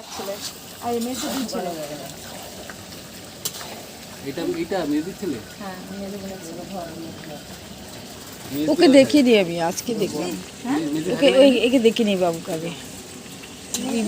এক ছেলে আর মেয়েদের দুই ছেলে। এটা এটা মেয়েদের ছেলে? হ্যাঁ মেয়েদের ছেলে। ওকে দেখিয়ে দিই আমি আজকে দেখলাম ওকে একে দেখে নিই বাবুকে আগে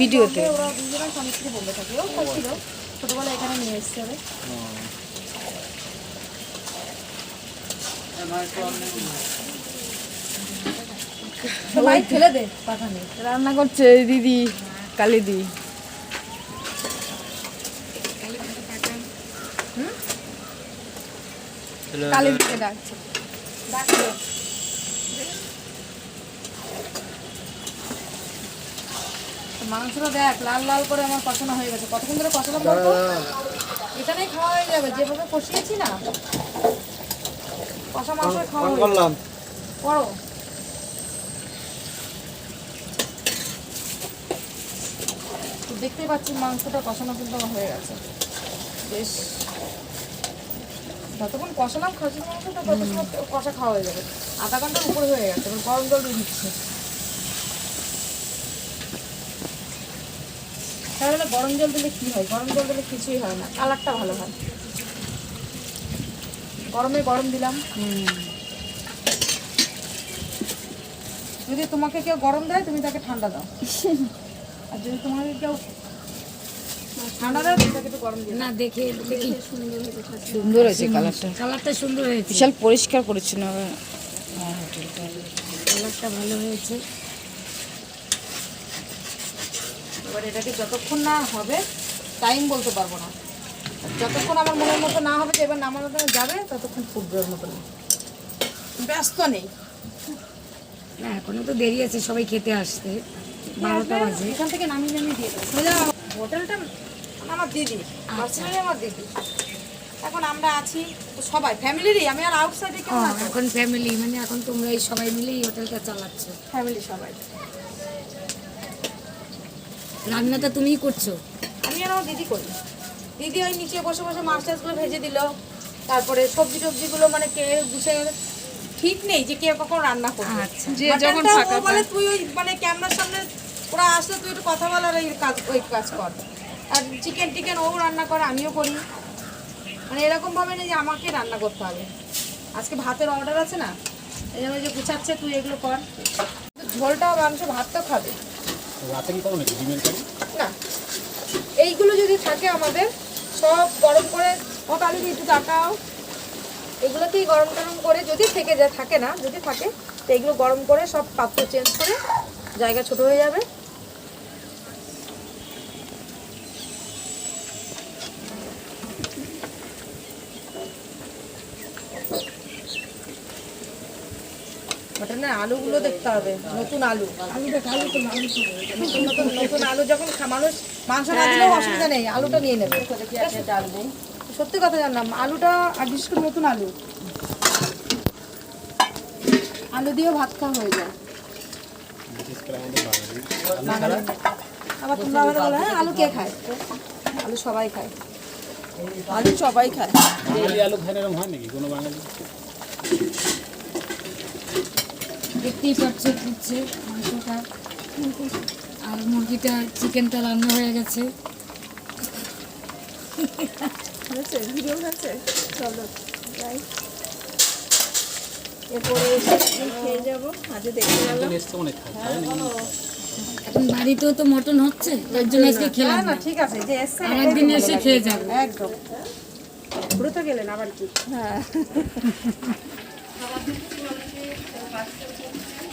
ভিডিওতে। ছোটবেলা এখানে নিয়ে এসছে সবাই ফেলে দে। রান্না করছে দিদি কালি দি। কালী দিকে ডাকছে মাংসটা দেখ লাল লাল করে আমার কষানো হয়ে গেছে। কতক্ষণ ধরে বলতো এখানেই খাওয়া হয়ে যাবে যেভাবে কষিয়েছি না। কষা মাংস খাওয়া করলাম। করো। তো দেখতেই পাচ্ছি মাংসটা কষানো কিন্তু হয়ে গেছে। বেশ। যতক্ষণ কষালাম খাসির মাংসটা তত সময় কষা খাওয়া হয়ে যাবে। আধা ঘণ্টার উপরে হয়ে গেছে, এবার গরম জল দিয়ে দিচ্ছি। তাহলে গরম জল দিলে কি হয়? গরম জল দিলে কিছুই হয় না, কালারটা ভালো হয়। গরমে গরম দিলাম। যদি তোমাকে কেউ গরম দেয়, তুমি তাকে ঠান্ডা দাও। আর যদি তোমাকে কেউ ঠান্ডা দেয় তুমি তাকে একটু গরম দিও না দেখে দেখি। সুন্দর হয়েছে কালারটা। কালারটা সুন্দর হয়েছে। বিশাল পরিষ্কার পরিচ্ছন্ন হ্যাঁ, হোটেলটা। কালারটা ভালো হয়েছে। এবার এটাকে যতক্ষণ না হবে টাইম বলতে পারব না। যতক্ষণ আমার মনের মতো না হবে এবার নামানো যাবে ততক্ষণ ফুটবে ওর মতো ব্যস্ত নেই। না এখনও তো দেরি আছে সবাই খেতে আসতে। বারোটা বাজে। এখান থেকে নামিয়ে নামিয়ে দিয়ে দেবো হোটেলটা আমার দিদি পার্সোনালি আমার দিদি। এখন আমরা আছি তো সবাই ফ্যামিলিরই আমি আর আউটসাইডে কেউ এখন ফ্যামিলি মানে এখন তোমরা এই সবাই মিলে এই হোটেলটা চালাচ্ছ। ফ্যামিলি সবাই। রান্নাটা তুমিই করছ? আমি আর আমার দিদি করি। দিদি ওই নিচে বসে বসে মাছ টাছগুলো ভেজে দিল। তারপরে সবজি টবজিগুলো মানে কে গুছে ঠিক নেই যে কে কখন রান্না করবে। আচ্ছা। যে যখন ফাঁকা বলে তুই ওই মানে ক্যামেরার সামনে ওরা আসলে তুই একটু কথা বলার এই কাজ ওই কাজ কর। আর চিকেন টিকেন ও রান্না করে আমিও করি। মানে এরকম ভাবে না যে আমাকে রান্না করতে হবে। আজকে ভাতের অর্ডার আছে না? এই জন্য যে গুছাচ্ছে তুই এগুলো কর। ঝোলটাও মানুষ ভাত তো খাবে। রাতে কি করো নাকি? ডিমের কারি? না। এইগুলো যদি থাকে আমাদের সব গরম করে ও কালি একটু তাকাও এগুলোকেই গরম টরম করে যদি থেকে যায় থাকে না যদি থাকে তো এগুলো গরম করে সব পাত্র চেঞ্জ করে জায়গা ছোট হয়ে যাবে। মটনের আলুগুলো দেখতে হবে নতুন আলু। নতুন নতুন নতুন আলু যখন মানুষ মাংস না দিলেও অসুবিধা নেই আলুটা নিয়ে নেবে। সত্যি কথা জানলাম আলুটা আর বিশেষ করে নতুন আলু। আলু দিয়েও ভাত খাওয়া হয়ে যায়। আবার তোমরা আবার বলো হ্যাঁ আলু কে খায়? আলু সবাই খায়। আলু সবাই খায়। আলু খায় না এরকম হয় নাকি? কোনো বাঙালি? দেখতেই পাচ্ছ ফুটছে মাংসটা। আর মুরগিটা চিকেনটা রান্না হয়ে গেছে। ভিডিও চলো যাই। এরপরে এসে খেয়ে যাব। আজকে দেখতে খায় নাকি? এখন বাড়িতেও তো মটন হচ্ছে তার জন্য আজকে খেলাম। না ঠিক আছে যে এসছে আর একদিন এসে খেয়ে যাব। একদম। ঘুরে তো গেলেন আবার কি? চলছে তো বাচ্চা চলছে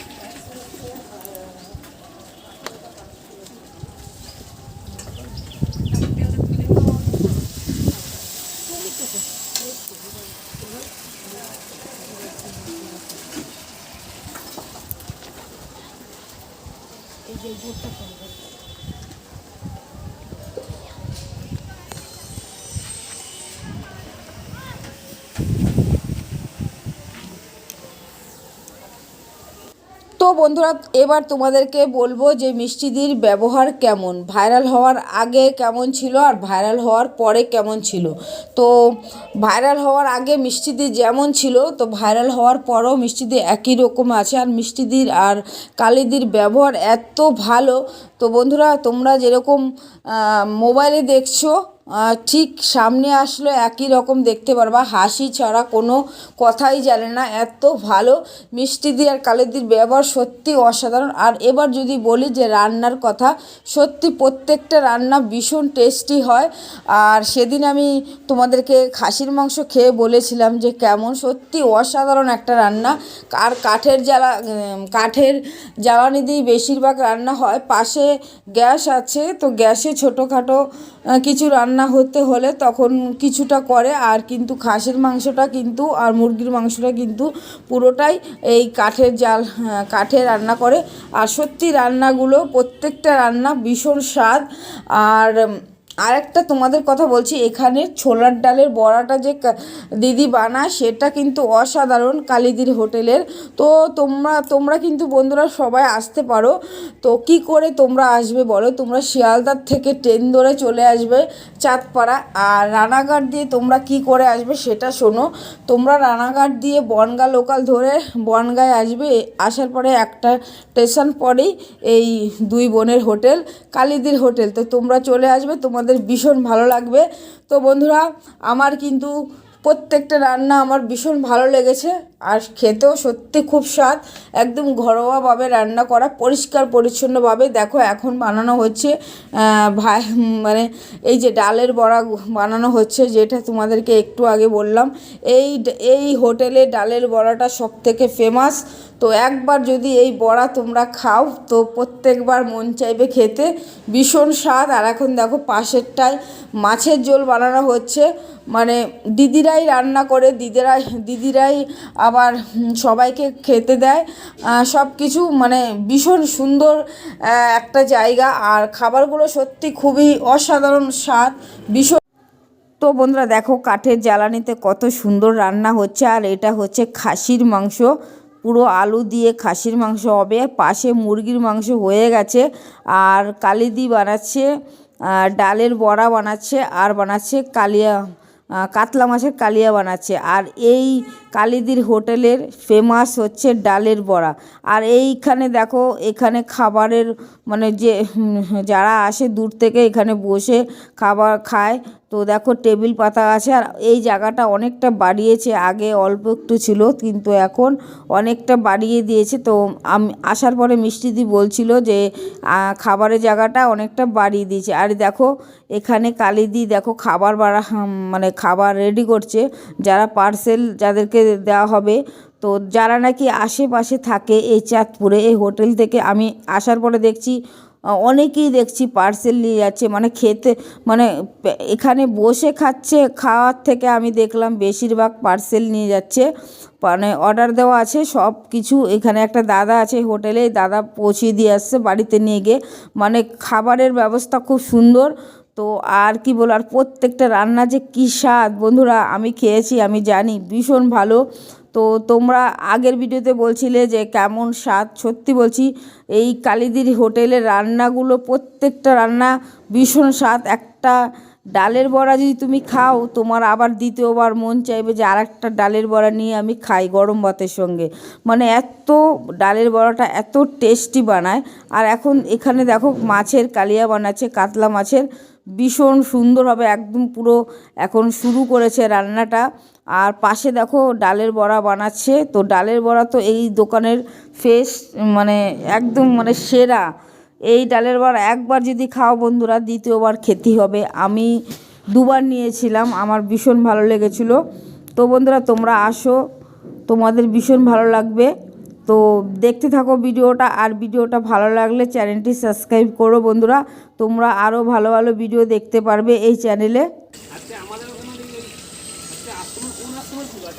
বন্ধুরা, এবার তোমাদেরকে বলব যে মিষ্টিদির ব্যবহার কেমন? ভাইরাল হওয়ার আগে কেমন ছিল আর ভাইরাল হওয়ার পরে কেমন ছিল? তো ভাইরাল হওয়ার আগে মিষ্টিদি যেমন ছিল, তো ভাইরাল হওয়ার পরও মিষ্টিদি একই রকম আছে আর মিষ্টিদির আর কালিদির ব্যবহার এত ভালো। তো বন্ধুরা, তোমরা যেরকম মোবাইলে দেখছ ঠিক সামনে আসলে একই রকম দেখতে পারবা হাসি ছাড়া কোনো কথাই জানে না। এত ভালো মিষ্টি মিষ্টিদি আর কালিদির ব্যবহার সত্যি অসাধারণ। আর এবার যদি বলি যে রান্নার কথা, সত্যি প্রত্যেকটা রান্না ভীষণ টেস্টি হয়। আর সেদিন আমি তোমাদেরকে খাসির মাংস খেয়ে বলেছিলাম যে কেমন সত্যি অসাধারণ একটা রান্না। আর কাঠের জ্বালা কাঠের জ্বালানি দিয়ে বেশিরভাগ রান্না হয়। পাশে গ্যাস আছে, তো গ্যাসে ছোটোখাটো কিছু রান্না হতে হলে তখন কিছুটা করে আর কিন্তু খাসির মাংসটা কিন্তু আর মুরগির মাংসটা কিন্তু পুরোটাই এই কাঠের জাল হ্যাঁ, কাঠে রান্না করে। আর সত্যি রান্নাগুলো প্রত্যেকটা রান্না ভীষণ স্বাদ। আর আরেকটা তোমাদের কথা বলছি, এখানে ছোলার ডালের বড়াটা যে দিদি বানায় সেটা কিন্তু অসাধারণ কালিদির হোটেলের। তো তোমরা তোমরা কিন্তু বন্ধুরা সবাই আসতে পারো। তো কি করে তোমরা আসবে বলো? তোমরা শিয়ালদার থেকে ট্রেন ধরে চলে আসবে চাঁদপাড়া। আর রানাঘাট দিয়ে তোমরা কি করে আসবে সেটা শোনো। তোমরা রানাঘাট দিয়ে বনগা লোকাল ধরে বনগায় আসবে। আসার পরে একটা স্টেশন পরেই এই দুই বোনের হোটেল, কালিদির হোটেল। তো তোমরা চলে আসবে, তোমাদের ভীষণ ভালো লাগবে। তো বন্ধুরা আমার কিন্তু প্রত্যেকটা রান্না আমার ভীষণ ভালো লেগেছে। আর খেতেও সত্যি খুব স্বাদ। একদম ঘরোয়াভাবে রান্না করা, পরিষ্কার, পরিচ্ছন্নভাবে। দেখো, এখন বানানো হচ্ছে ভাই মানে এই যে ডালের বড়া বানানো হচ্ছে, যেটা তোমাদেরকে একটু আগে বললাম। এই এই হোটেলে ডালের বড়াটা সব থেকে ফেমাস তো একবার যদি এই বড়া তোমরা খাও, তো প্রত্যেকবার মন চাইবে খেতে। ভীষণ স্বাদ। আর এখন দেখো, পাশেরটায় মাছের ঝোল বানানো হচ্ছে। মানে দিদিরাই রান্না করে, দিদিরাই দিদিরাই আবার সবাইকে খেতে দেয়। সব কিছু মানে ভীষণ সুন্দর একটা জায়গা। আর খাবারগুলো সত্যি খুবই অসাধারণ স্বাদ, ভীষণ। তো বন্ধুরা, দেখো কাঠের জ্বালানিতে কত সুন্দর রান্না হচ্ছে। আর এটা হচ্ছে খাসির মাংস। পুরো আলু দিয়ে খাসির মাংস হবে। পাশে মুরগির মাংস হয়ে গেছে। আর কালিদি বানাচ্ছে ডালের বড়া বানাচ্ছে, আর বানাচ্ছে কালিয়া কাতলা মাছের কালিয়া বানাচ্ছে। আর এই কালিদির হোটেলের ফেমাস হচ্ছে ডালের বড়া। আর এইখানে দেখো, এখানে খাবারের মানে যে যারা আসে দূর থেকে এখানে বসে খাবার খায়, তো দেখো টেবিল পাতা আছে। আর এই জায়গাটা অনেকটা বাড়িয়েছে, আগে অল্প একটু ছিল, কিন্তু এখন অনেকটা বাড়িয়ে দিয়েছে। তো আমি, আসার পরে মিষ্টিদি বলছিল যে খাবারের জায়গাটা অনেকটা বাড়িয়ে দিয়েছে। আর দেখো, এখানে কালিদি দেখো খাবার বাড়া মানে খাবার রেডি করছে। যারা পার্সেল যাদেরকে দেওয়া হবে। তো যারা নাকি আশেপাশে থাকে এই চাঁদপুরে, এই হোটেল থেকে আমি আসার পরে দেখছি, অনেকেই দেখছি পার্সেল নিয়ে যাচ্ছে। মানে খেতে মানে এখানে বসে খাচ্ছে, খাওয়ার থেকে আমি দেখলাম বেশিরভাগ পার্সেল নিয়ে যাচ্ছে। মানে অর্ডার দেওয়া আছে সব কিছু এখানে একটা দাদা আছে হোটেলে, দাদা পৌঁছিয়ে দিয়ে আসছে বাড়িতে নিয়ে গিয়ে। মানে খাবারের ব্যবস্থা খুব সুন্দর। তো আর কি বলো আর প্রত্যেকটা রান্না যে কী স্বাদ। বন্ধুরা, আমি খেয়েছি, আমি জানি, ভীষণ ভালো। তো তোমরা আগের ভিডিওতে বলছিলে যে কেমন স্বাদ, সত্যি বলছি, এই কালিদির হোটেলের রান্নাগুলো, প্রত্যেকটা রান্না ভীষণ স্বাদ। একটা ডালের বড়া যদি তুমি খাও, তোমার আবার দ্বিতীয়বার মন চাইবে যে আর একটা ডালের বড়া নিয়ে আমি খাই গরম ভাতের সঙ্গে। মানে এত ডালের বড়াটা এত টেস্টি বানায়। আর এখন এখানে দেখো মাছের কালিয়া বানাচ্ছে, কাতলা মাছের। ভীষণ সুন্দরভাবে একদম পুরো এখন শুরু করেছে রান্নাটা। আর পাশে দেখো ডালের বড়া বানাচ্ছে। তো ডালের বড়া তো এই দোকানের ফেস মানে একদম মানে সেরা। এই ডালের বড়া একবার যদি খাও বন্ধুরা দ্বিতীয়বার খেতে হবে। আমি দুবার নিয়েছিলাম আমার ভীষণ ভালো লেগেছিল। তো বন্ধুরা তোমরা আসো তোমাদের ভীষণ ভালো লাগবে। তো দেখতে থাকো ভিডিওটা আর ভিডিওটা ভালো লাগলে চ্যানেলটি সাবস্ক্রাইব করো বন্ধুরা। তোমরা আরও ভালো ভালো ভিডিও দেখতে পারবে এই চ্যানেলে।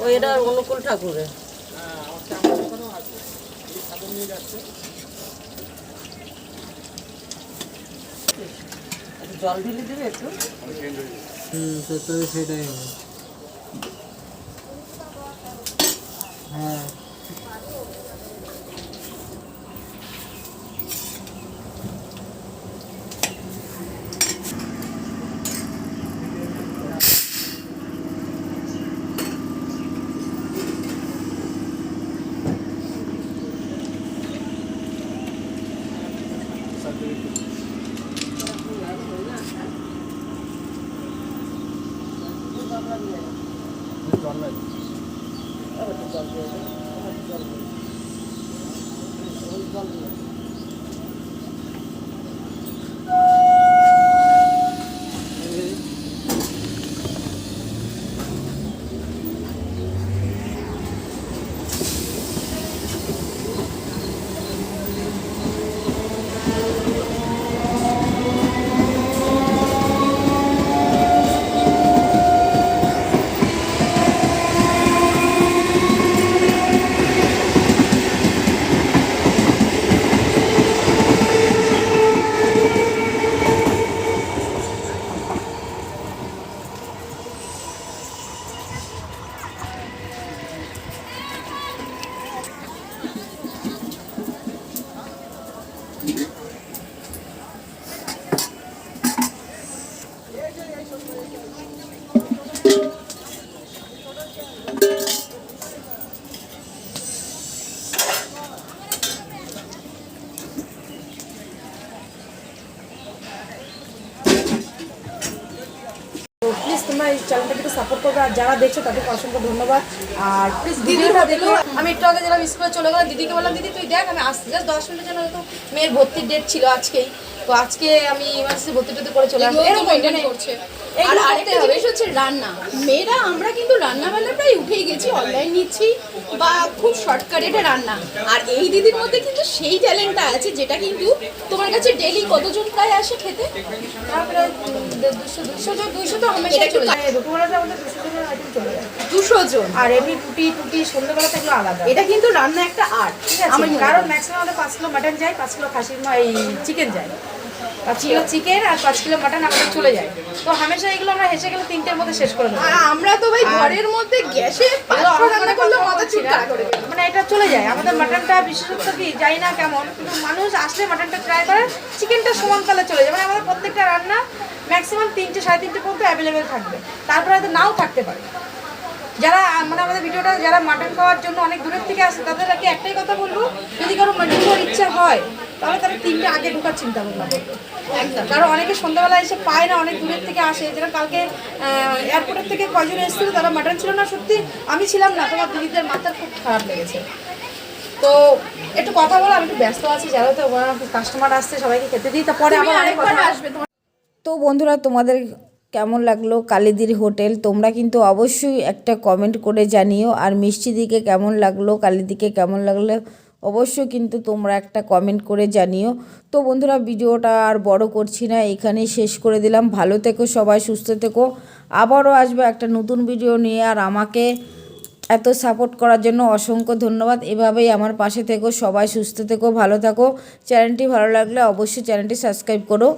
ওই এটা অনুকূল ঠাকুরের। জল ঢেলে দেবে একটু হুম সেটাই হবে হ্যাঁ Thank you. Anlıyorum. Biz anlayacağız. Evet, güzel bir yere. Evet, güzel bir yere. Evet, güzel bir yere. তোমরা এই চ্যানেলটাকে সাপোর্ট করবে আর যারা দেখছ তাদেরকে অসংখ্য ধন্যবাদ। আর প্লিজ দিদিটা দেখো। আমি একটু আগে যারা স্কুলে চলে গেলাম দিদিকে বললাম দিদি তুই দেখ আমি আসতে জাস্ট দশ মিনিটের জন্য তো মেয়ের ভর্তির ডেট ছিল আজকেই। তো আজকে আমি ইমার্জেন্সি ভর্তি টর্তি করে চলে আসব। এরকম মানে করছে। আর আরেকটা জিনিস হচ্ছে রান্না। মেয়েরা আমরা কিন্তু রান্না বান্না প্রায় উঠেই গেছি অনলাইন নিচ্ছি বা খুব শর্টকাটে রান্না। আর এই দিদির মধ্যে কিন্তু সেই ট্যালেন্টটা আছে যেটা কিন্তু তোমার কাছে ডেলি কতজন প্রায় আসে খেতে? দুশো জন আর এমনি টুটি টুটি সন্ধ্যেবেলা থেকে আলাদা। এটা কিন্তু রান্না একটা আর্ট ঠিক আছে কারণ ম্যাক্সিমাম আমাদের পাঁচ কিলো মাটন যায় পাঁচ কিলো খাসির মা এই চিকেন যায়। পাঁচ কিলো চিকেন আর পাঁচ কিলো মাটন আমাদের চলে যায়। তো হামেশা এগুলো আমরা হেসে গেলে তিনটের মধ্যে শেষ করে আর আমরা তো ভাই ঘরের মধ্যে গ্যাসে রান্না করলে মাথা করে মানে এটা চলে যায়। আমাদের মাটনটা বিশেষত্ব কি জানি না কেমন কিন্তু মানুষ আসলে মাটনটা ট্রাই করে চিকেনটা সমানকালে চলে যায়। মানে আমাদের প্রত্যেকটা রান্না ম্যাক্সিমাম তিনটে সাড়ে তিনটে পর্যন্ত অ্যাভেলেবেল থাকবে। তারপরে হয়তো নাও থাকতে পারে। যারা মানে আমাদের ভিডিওটা যারা মাটন খাওয়ার জন্য অনেক দূরের থেকে আসে তাদের আগে একটাই কথা বলব যদি কারও মাটন খাওয়ার ইচ্ছা হয় তাহলে তারা তিনটে আগে ঢোকার চিন্তা ভাবনা করবে একদম কারণ অনেকে সন্ধ্যাবেলা এসে পায় না অনেক দূরের থেকে আসে। যেটা কালকে এয়ারপোর্টের থেকে কয়জন এসেছিল তারা মাটন ছিল না সত্যি আমি ছিলাম না তোমার দিদিদের মাথার খুব খারাপ লেগেছে। তো একটু কথা বলো আমি একটু ব্যস্ত আছি যারা তো কাস্টমার আসছে সবাইকে খেতে দিই তারপরে তুমি আবার অনেক আরেকবার আসবে তো বন্ধুরা তোমাদের কেমন লাগল কালিদির হোটেল? তোমরা কিন্তু অবশ্যই একটা কমেন্ট করে জানিও আর মিষ্টি দিকে কেমন লাগল কালিদিকে কেমন লাগল অবশ্যই কিন্তু তোমরা একটা কমেন্ট করে জানিও। তো বন্ধুরা, ভিডিওটা আর বড় করছি না, এখানেই শেষ করে দিলাম। ভালো থেকো সবাই, সুস্থ থেকো। আবারও আসবে একটা নতুন ভিডিও নিয়ে, আর আমাকে এত সাপোর্ট করার জন্য অসংখ্য ধন্যবাদ। এভাবেই আমার পাশে থেকো, সবাই সুস্থ থেকো, ভালো থাকো। চ্যানেলটি ভালো লাগলে অবশ্যই চ্যানেলটি সাবস্ক্রাইব করো।